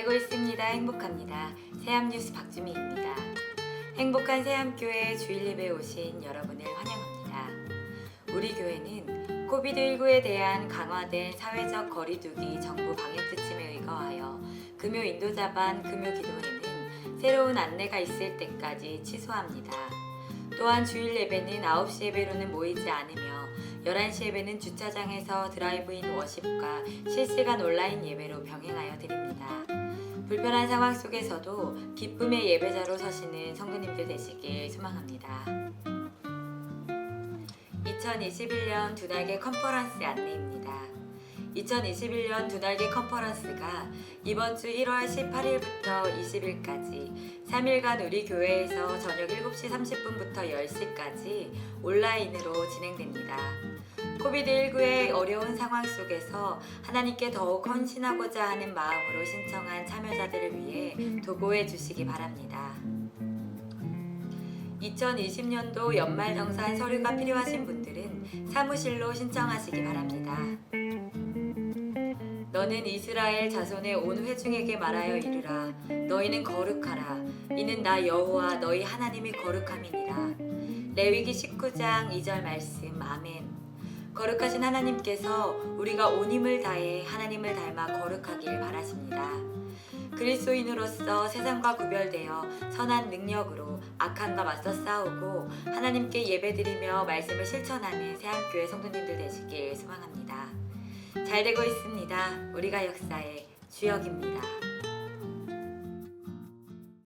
되고 있습니다. 행복합니다. 새암뉴스 박주미입니다. 행복한 새암교회 주일 예배에 오신 여러분을 환영합니다. 우리 교회는 코비드19에 대한 강화된 사회적 거리두기 정부 방역 지침에 의거하여 금요 인도자반 금요 기도회는 새로운 안내가 있을 때까지 취소합니다. 또한 주일 예배는 9시 예배로는 모이지 않으며 11시 예배는 주차장에서 드라이브인 워십과 실시간 온라인 예배로 병행하여 드립니다. 불편한 상황 속에서도 기쁨의 예배자로 서시는 성도님들 되시길 소망합니다. 2021년 두 날개 컨퍼런스 안내입니다. 2021년 두 날개 컨퍼런스가 이번 주 1월 18일부터 20일까지 3일간 우리 교회에서 저녁 7시 30분부터 10시까지 온라인으로 진행됩니다. 코비드19의 어려운 상황 속에서 하나님께 더욱 헌신하고자 하는 마음으로 신청한 참여자들을 위해 도고해 주시기 바랍니다. 2020년도 연말정산 서류가 필요하신 분들은 사무실로 신청하시기 바랍니다. 너는 이스라엘 자손의 온 회중에게 말하여 이르라. 너희는 거룩하라. 이는 나 여호와 너희 하나님이 거룩함이니라. 레위기 19장 2절 말씀. 아멘 거룩하신 하나님께서 우리가 온 힘을 다해 하나님을 닮아 거룩하길 바라십니다. 그리스도인으로서 세상과 구별되어 선한 능력으로 악함과 맞서 싸우고 하나님께 예배드리며 말씀을 실천하는 새함교회 성도님들 되시길 소망합니다. 잘 되고 있습니다. 우리가 역사의 주역입니다.